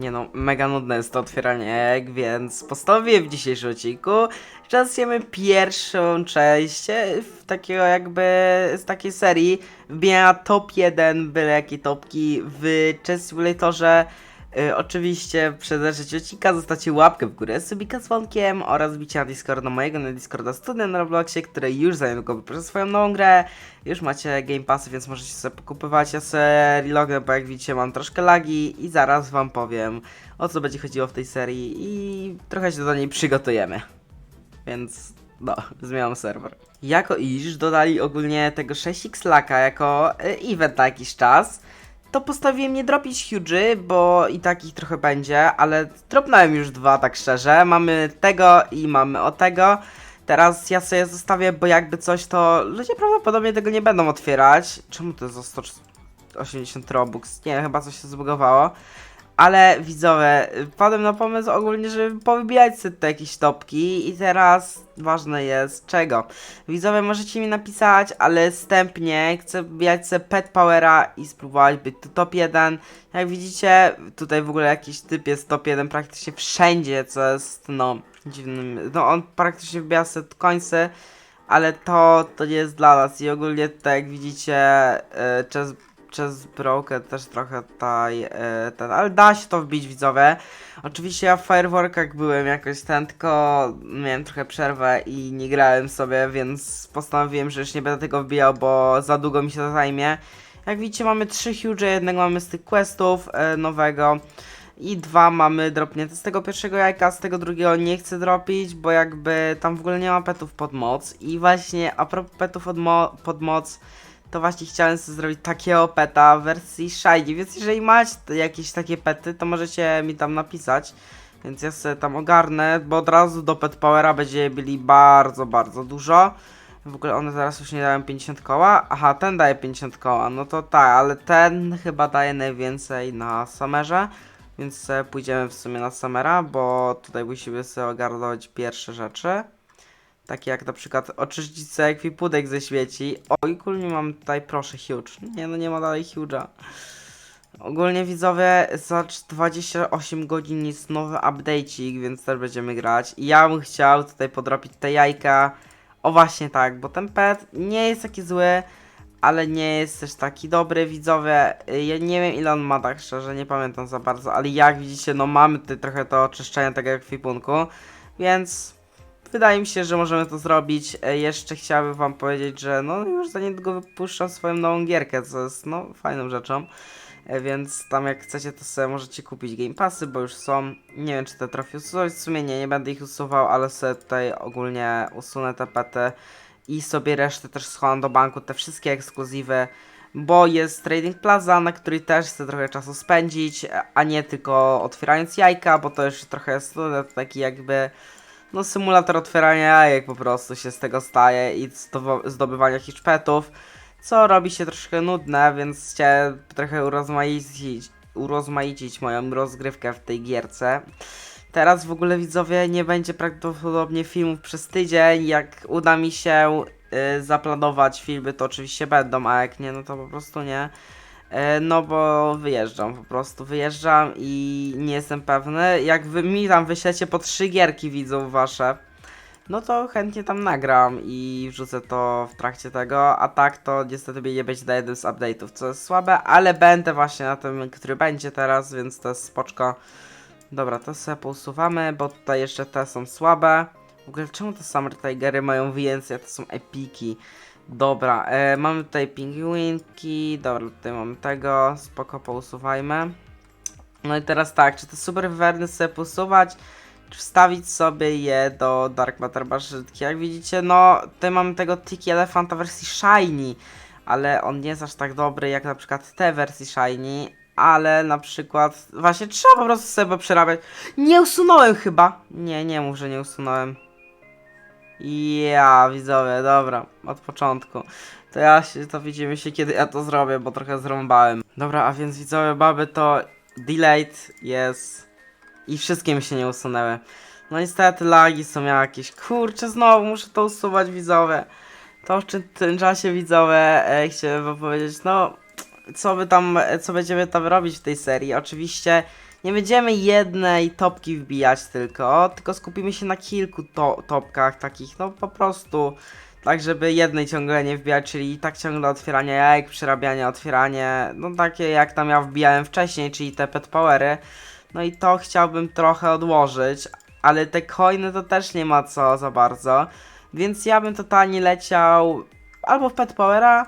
Nie no, mega nudne jest to otwieranie egg, więc postanowiłem w dzisiejszym odcinku, że zaczniemy pierwszą część e, w takiego jakby z takiej serii wbijania top 1 byle jakie topki w Chess Simulatorze. Y, oczywiście przed zaczęciem odcinka zostawcie łapkę w górę, subika z dzwonkiem oraz bicie na Discorda mojego, na Discorda studia na Robloxie, który już za niedługo wypuszcza swoją nową grę. Już macie Game Passy, więc możecie sobie pokupywać. Ja sobie relognę, bo jak widzicie mam troszkę lagi i zaraz wam powiem o co będzie chodziło w tej serii i trochę się do niej przygotujemy. Więc no, zmieniam serwer. Jako iż dodali ogólnie tego 6x laka jako y, event na jakiś czas, to postawiłem nie dropić huge'y, bo i takich trochę będzie, ale dropnąłem już dwa, tak szczerze. Mamy tego i mamy o tego. Teraz ja sobie zostawię, bo jakby coś to ludzie prawdopodobnie tego nie będą otwierać. Czemu to jest za 180 robux? Nie, chyba coś się zbugowało. Ale widzowie, wpadłem na pomysł ogólnie, żeby powybijać sobie te jakieś topki i teraz ważne jest czego. Widzowie możecie mi napisać, ale wstępnie chcę wbijać sobie Pet Powera i spróbować być tu top 1. Jak widzicie, tutaj w ogóle jakiś typ jest top 1 praktycznie wszędzie, co jest no dziwnym. No on praktycznie wbija sobie końce, ale to, to nie jest dla nas i ogólnie tutaj jak widzicie, e, chess Broker też trochę tutaj e, ten, ale da się to wbić widzowie. Oczywiście ja w Fireworkach byłem jakoś ten, tylko miałem trochę przerwę i nie grałem sobie, więc postanowiłem, że już nie będę tego wbijał, bo za długo mi się to zajmie. Jak widzicie mamy trzy huge, jednego mamy z tych questów e, nowego i dwa mamy dropnięte z tego pierwszego jajka, z tego drugiego nie chcę dropić, bo jakby tam w ogóle nie ma petów pod moc i właśnie a propos petów pod moc to właśnie chciałem sobie zrobić takiego peta w wersji shiny, więc jeżeli macie jakieś takie pety, to możecie mi tam napisać. Więc ja sobie tam ogarnę, bo od razu do Pet Powera będzie byli bardzo, bardzo dużo. W ogóle one zaraz już nie dają 50 koła. Aha, ten daje 50 koła, no to tak, ale ten chyba daje najwięcej na Summerze. Więc pójdziemy w sumie na Summera, bo tutaj musimy sobie ogarnąć pierwsze rzeczy. Takie jak na przykład oczyścić sobie ekwipunek ze śmieci. Oj, ogólnie mam tutaj, proszę, huge. Nie, no nie ma dalej huge'a. Ogólnie widzowie, za 28 godzin jest nowy update'ik, więc też będziemy grać. I ja bym chciał tutaj podrobić te jajka. O właśnie tak, bo ten pet nie jest taki zły, ale nie jest też taki dobry, widzowie. Ja nie wiem ile on ma, tak szczerze, nie pamiętam za bardzo, ale jak widzicie, no mamy tutaj trochę to oczyszczenie tego ekwipunku, więc wydaje mi się, że możemy to zrobić. E, Jeszcze chciałbym wam powiedzieć, że no już za niedługo wypuszczam swoją nową gierkę, co jest no fajną rzeczą. E, Więc tam jak chcecie, to sobie możecie kupić Game Passy, bo już są. Nie wiem, czy te trafię usunąć. W sumie nie, nie będę ich usuwał, ale sobie tutaj ogólnie usunę te pety i sobie resztę też schowam do banku, te wszystkie ekskluzywy, bo jest Trading Plaza, na której też chcę trochę czasu spędzić, a nie tylko otwierając jajka, bo to już trochę jest taki jakby no symulator otwierania jajek po prostu się z tego staje i zdobywania jakichś petów, co robi się troszkę nudne, więc chciałem trochę urozmaicić, urozmaicić moją rozgrywkę w tej gierce. Teraz w ogóle widzowie nie będzie prawdopodobnie filmów przez tydzień. Jak uda mi się y, zaplanować filmy, to oczywiście będą, a jak nie, no to po prostu nie. Y, no bo wyjeżdżam, po prostu wyjeżdżam i nie jestem pewny. Jak wy mi tam wyślecie po trzy gierki widzów wasze, no to chętnie tam nagram i wrzucę to w trakcie tego, a tak to niestety mnie nie będzie na jednym z update'ów, co jest słabe, ale będę właśnie na tym, który będzie teraz, więc to jest spoczko. Dobra, to sobie pousuwamy, bo tutaj jeszcze te są słabe. W ogóle czemu te Summer Tigery mają więcej, to są epiki? Dobra, e, mamy tutaj pingwinki, dobra, tutaj mamy tego, spoko, pousuwajmy. No i teraz tak, czy te super wywerny sobie pousuwać, czy wstawić sobie je do Dark Matter Baszydki? Jak widzicie, no, tutaj mamy tego Tiki Elefanta wersji Shiny, ale on nie jest aż tak dobry jak na przykład te wersji Shiny, ale na przykład, właśnie trzeba po prostu sobie przerabiać. Nie usunąłem chyba. Nie, nie mów, że nie usunąłem. Ja, widzowie, dobra, od początku. To ja się, to widzimy się kiedy ja to zrobię, bo trochę zrąbałem. Dobra, a więc widzowie, baby to delayed jest i wszystkie mi się nie usunęły. No niestety lagi są jakieś. Kurczę, znowu muszę to usuwać, widzowie. To w tym czasie, widzowie, e, chciałem wam powiedzieć, no co by tam, co będziemy tam robić w tej serii. Oczywiście nie będziemy jednej topki wbijać tylko, tylko skupimy się na kilku to topkach takich, no po prostu tak, żeby jednej ciągle nie wbijać, czyli tak ciągle otwieranie jajek, przerabianie, otwieranie, no takie jak tam ja wbijałem wcześniej, czyli te pet powery. No i to chciałbym trochę odłożyć, ale te coiny to też nie ma co za bardzo, więc ja bym totalnie leciał albo w pet powera,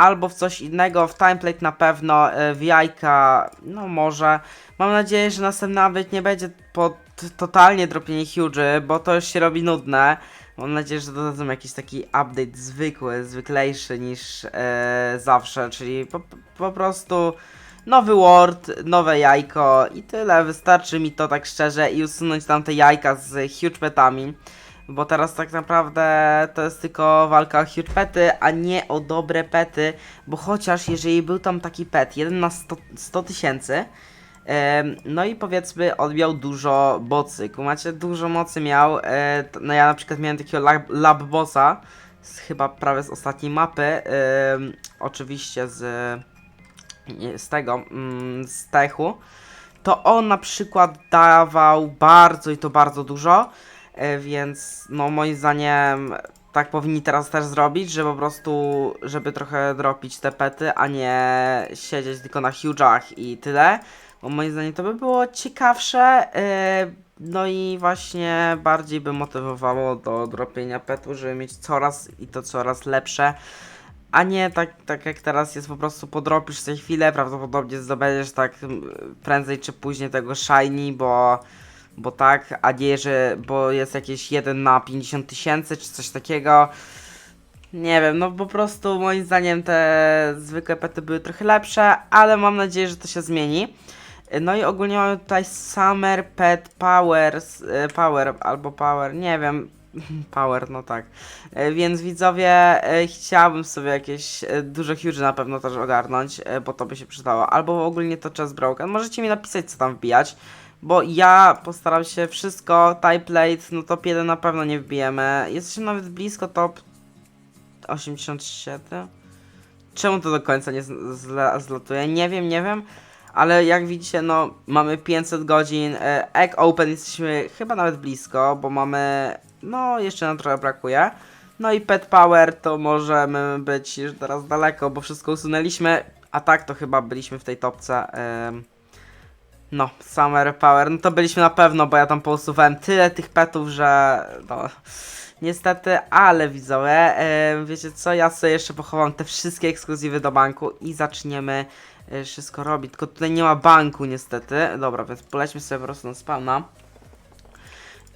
albo w coś innego, w timeplate na pewno, e, w jajka, no może. Mam nadzieję, że następny update nie będzie pod totalnie dropienie huge, bo to już się robi nudne. Mam nadzieję, że dodadzą jakiś taki update zwykły, zwyklejszy niż e, zawsze, czyli po, po prostu nowy Word, nowe jajko i tyle. Wystarczy mi to tak szczerze i usunąć tam te jajka z huge petami. Bo teraz tak naprawdę to jest tylko walka o huge pety, a nie o dobre pety. Bo chociaż jeżeli był tam taki pet, jeden na 100 100 tysięcy, no i powiedzmy on miał dużo bocy. Macie dużo mocy miał. E, no ja na przykład miałem takiego lab, lab bossa, z, chyba prawie z ostatniej mapy. oczywiście z, z tego, mm, z techu. To on na przykład dawał bardzo i to bardzo dużo. E, Więc no moim zdaniem tak powinni teraz też zrobić, że po prostu, żeby trochę dropić te pety, a nie siedzieć tylko na huge'ach i tyle. Bo moim zdaniem to by było ciekawsze. e, No i właśnie bardziej by motywowało do dropienia petu, żeby mieć coraz i to coraz lepsze. A nie tak, tak jak teraz jest po prostu podrobisz tej chwilę, prawdopodobnie zdobędziesz tak prędzej czy później tego shiny, bo bo tak, a nie, że bo jest jakieś 1 na 50 tysięcy czy coś takiego. Nie wiem, no po prostu moim zdaniem te zwykłe pety były trochę lepsze, ale mam nadzieję, że to się zmieni. No i ogólnie mamy tutaj Summer Pet Powers, e, Power albo Power, nie wiem, Power, no tak. E, Więc widzowie, e, chciałbym sobie jakieś duże huge na pewno też ogarnąć, bo to by się przydało. Albo ogólnie to Chess Broken. Możecie mi napisać, co tam wbijać. Bo ja postaram się wszystko, typeplate, no top 1 na pewno nie wbijemy. Jesteśmy nawet blisko top 87. Czemu to do końca nie zlatuje? Nie wiem, nie wiem. Ale jak widzicie, no mamy 500 godzin. e, Egg Open jesteśmy chyba nawet blisko, bo mamy. No, jeszcze nam trochę brakuje. No i Pet Power to możemy być już teraz daleko, bo wszystko usunęliśmy. A tak to chyba byliśmy w tej topce. em, no, Summer Power, no to byliśmy na pewno, bo ja tam pousuwałem tyle tych petów, że no, niestety, ale widzowie, e, wiecie co, ja sobie jeszcze pochowam te wszystkie ekskluzywy do banku i zaczniemy e, wszystko robić, tylko tutaj nie ma banku niestety, dobra, więc polećmy sobie po prostu na spawna.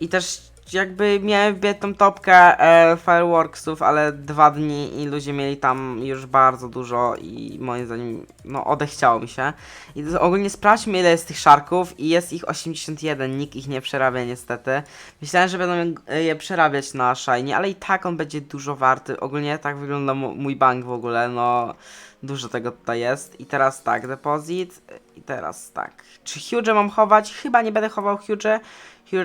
I też jakby miałem wbić tą topkę e, fireworksów, ale dwa dni i ludzie mieli tam już bardzo dużo i moim zdaniem, no odechciało mi się. I ogólnie sprawdźmy ile jest tych szarków i jest ich 81, nikt ich nie przerabia niestety. Myślałem, że będą je- przerabiać na shiny, ale i tak on będzie dużo warty. Ogólnie tak wygląda mój bank w ogóle, no dużo tego tutaj jest. I teraz tak, deposit i teraz tak. Czy huge mam chować? Chyba nie będę chował huge.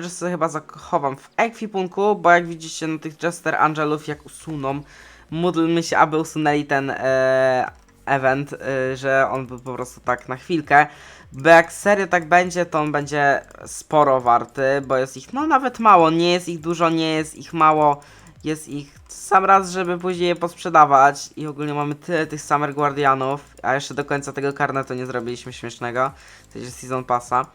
Sobie chyba zachowam w ekwipunku, bo jak widzicie no tych Jester Angelów jak usuną, módlmy się, aby usunęli ten e, event, e, że on był po prostu tak na chwilkę. Bo jak serio tak będzie, to on będzie sporo warty, bo jest ich no nawet mało, nie jest ich dużo, nie jest ich mało, jest ich sam raz, żeby później je posprzedawać i ogólnie mamy tyle tych Summer Guardianów, a jeszcze do końca tego karnetu nie zrobiliśmy śmiesznego, to jest Season Passa.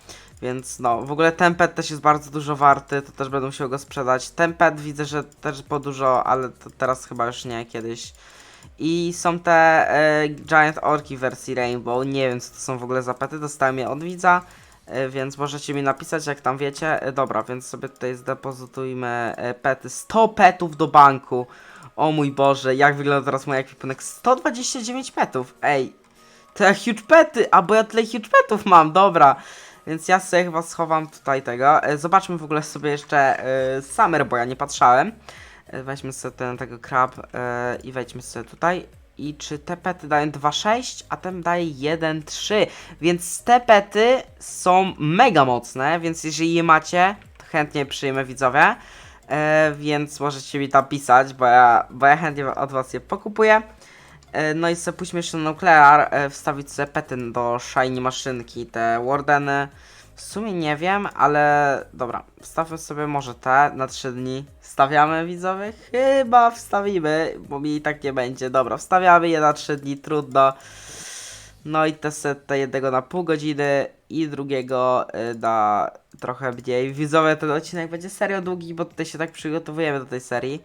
Więc no, w ogóle ten pet też jest bardzo dużo warty, to też będę musiał go sprzedać. Ten pet widzę, że też po dużo, ale to teraz chyba już nie, kiedyś. I są te e, Giant Orki wersji Rainbow, nie wiem co to są w ogóle za pety, dostałem je od widza, e, więc możecie mi napisać jak tam wiecie. E, dobra, więc sobie tutaj zdepozytujmy e, pety, 100 petów do banku. O mój Boże, jak wygląda teraz mój ekwipunek? 129 petów, ej. Te huge pety, a bo ja tyle huge petów mam, dobra. Więc ja sobie chyba schowam tutaj tego. E, Zobaczmy w ogóle sobie jeszcze e, Summer, bo ja nie patrzałem. E, Weźmy sobie ten tego krab i wejdźmy sobie tutaj. I czy te pety dają 2,6, a ten daje 1,3. Więc te pety są mega mocne, więc jeżeli je macie, to chętnie przyjmę widzowie. Więc możecie mi tam pisać, bo ja, bo ja chętnie od was je pokupuję. E, No i sobie pójdźmy jeszcze nuklear, e, wstawić sobie pety do shiny maszynki, te wardeny. W sumie nie wiem, ale dobra, wstawmy sobie może te na 3 dni. Stawiamy widzowie? Chyba wstawimy, bo mi i tak nie będzie. Dobra, wstawiamy je na 3 dni, trudno. No i te setę jednego na pół godziny i drugiego y, na trochę mniej. Widzowie, ten odcinek będzie serio długi, bo tutaj się tak przygotowujemy do tej serii.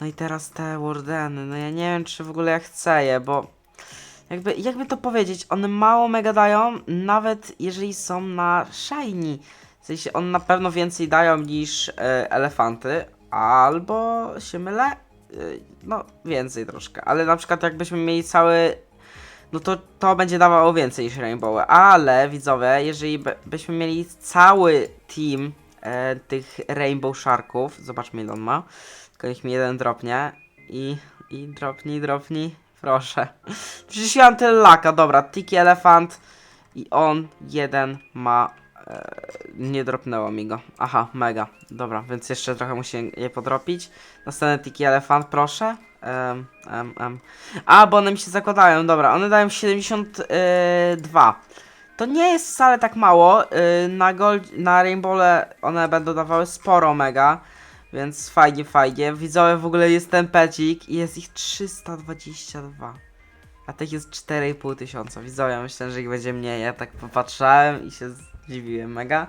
No i teraz te Wardeny, no ja nie wiem czy w ogóle ja chcę je, bo jakby, jakby to powiedzieć, one mało mega dają, nawet jeżeli są na shiny. W sensie one na pewno więcej dają niż e, elefanty, albo się mylę, E, no więcej troszkę, ale na przykład jakbyśmy mieli cały, no to to będzie dawało więcej niż Rainbow, ale widzowie, jeżeli by, byśmy mieli cały team e, tych Rainbow Sharków, zobaczmy ile on ma, tylko niech mi jeden dropnie i, i dropnij, dropnij, proszę. Przecież ja mam tyle laka, dobra, Tiki Elefant i on jeden ma, e, nie dropnęło mi go, aha, mega, dobra, więc jeszcze trochę muszę je podropić. Następny Tiki Elefant, proszę. Em, em, em. A, bo one mi się zakładają, dobra, one dają 72. To nie jest wcale tak mało, y, na, na Rainbowle one będą dawały sporo mega. Więc fajnie, fajnie. Widzowie, w ogóle jest ten pecik i jest ich 322. A tych jest 4,5 tysiąca. Widzowie, myślę, że ich będzie mniej. Ja tak popatrzałem i się zdziwiłem mega.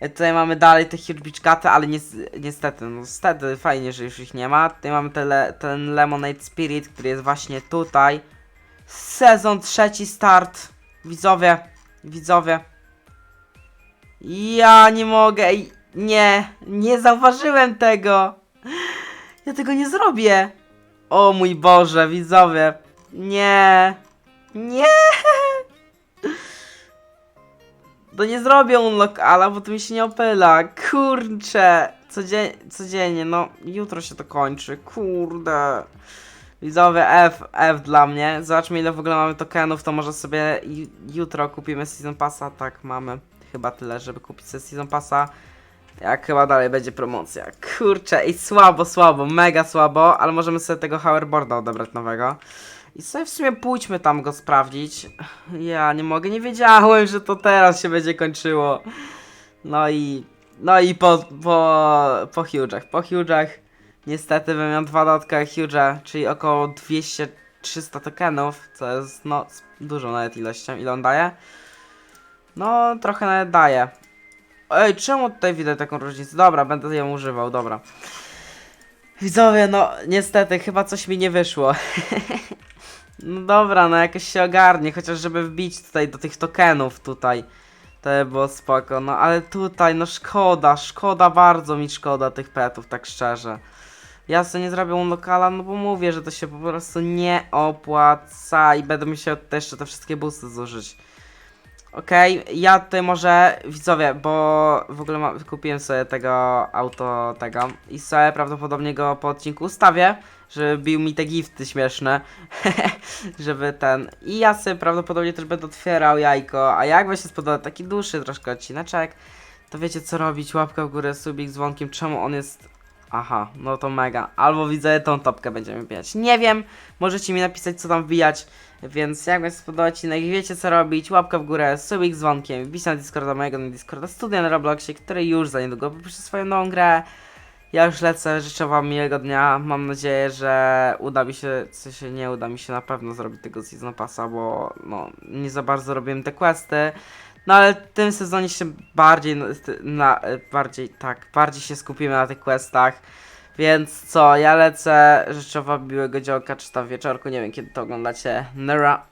E, Tutaj mamy dalej te cuty, ale nies niestety, no niestety, fajnie, że już ich nie ma. Tutaj mamy ten Lemonade Spirit, który jest właśnie tutaj. Sezon trzeci start. Widzowie, widzowie. Ja nie mogę, nie, nie zauważyłem tego. Ja tego nie zrobię. O mój Boże, widzowie. Nie, nie. To nie zrobię unlockala, bo to mi się nie opyla. Kurczę. Codzie codziennie, no jutro się to kończy. Kurde. Widzowie, F, F dla mnie. Zobaczmy ile w ogóle mamy tokenów, to może sobie ju- jutro kupimy Season Passa. Tak, mamy chyba tyle, żeby kupić sobie Season Passa. Jak chyba dalej będzie promocja. Kurczę, i słabo, słabo, mega słabo, ale możemy sobie tego hoverboarda odebrać nowego. I sobie w sumie pójdźmy tam go sprawdzić. Ja nie mogę, nie wiedziałem, że to teraz się będzie kończyło. No i. No i po, po, po huge'ach. Po huge'ach niestety bym miał dwa dodatkowe huge'e, czyli około 200-300 tokenów, co jest no dużą nawet ilością. Ile on daje? No, trochę nawet daje. Ej, czemu tutaj widać taką różnicę? Dobra, będę ją używał, dobra. Widzowie, no niestety chyba coś mi nie wyszło. no dobra, no jakoś się ogarnie, chociaż żeby wbić tutaj do tych tokenów tutaj. To by było spoko, no ale tutaj, no szkoda, szkoda, bardzo mi szkoda tych petów, tak szczerze. Ja sobie nie zrobię lokala, no bo mówię, że to się po prostu nie opłaca i będę musiał jeszcze te wszystkie boosty zużyć. Okej, ja tutaj może, widzowie, bo w ogóle ma, kupiłem sobie tego auto, tego i sobie prawdopodobnie go po odcinku ustawię, żeby bił mi te gifty śmieszne, żeby ten, i ja sobie prawdopodobnie też będę otwierał jajko, a jak wam się spodoba taki dłuższy troszkę odcineczek, to wiecie co robić, łapka w górę, subik z dzwonkiem, czemu on jest, aha, no to mega, albo widzę tą topkę będziemy wbijać, nie wiem, możecie mi napisać co tam wbijać, więc jak wam się spodoba odcinek, wiecie co robić, łapka w górę, subik z dzwonkiem, wbijcie na Discorda mojego, na Discorda studia na Robloxie, który już za niedługo wypuszczę swoją nową grę. Ja już lecę, życzę wam miłego dnia, mam nadzieję, że uda mi się, co się nie uda mi się na pewno zrobić tego Season Passa, bo no, nie za bardzo robiłem te questy. No ale w tym sezonie się bardziej, na, na, bardziej, tak, bardziej się skupimy na tych questach. Więc co, ja lecę, życzę wam miłego działka, czy tam wieczorku, nie wiem kiedy to oglądacie. Nera.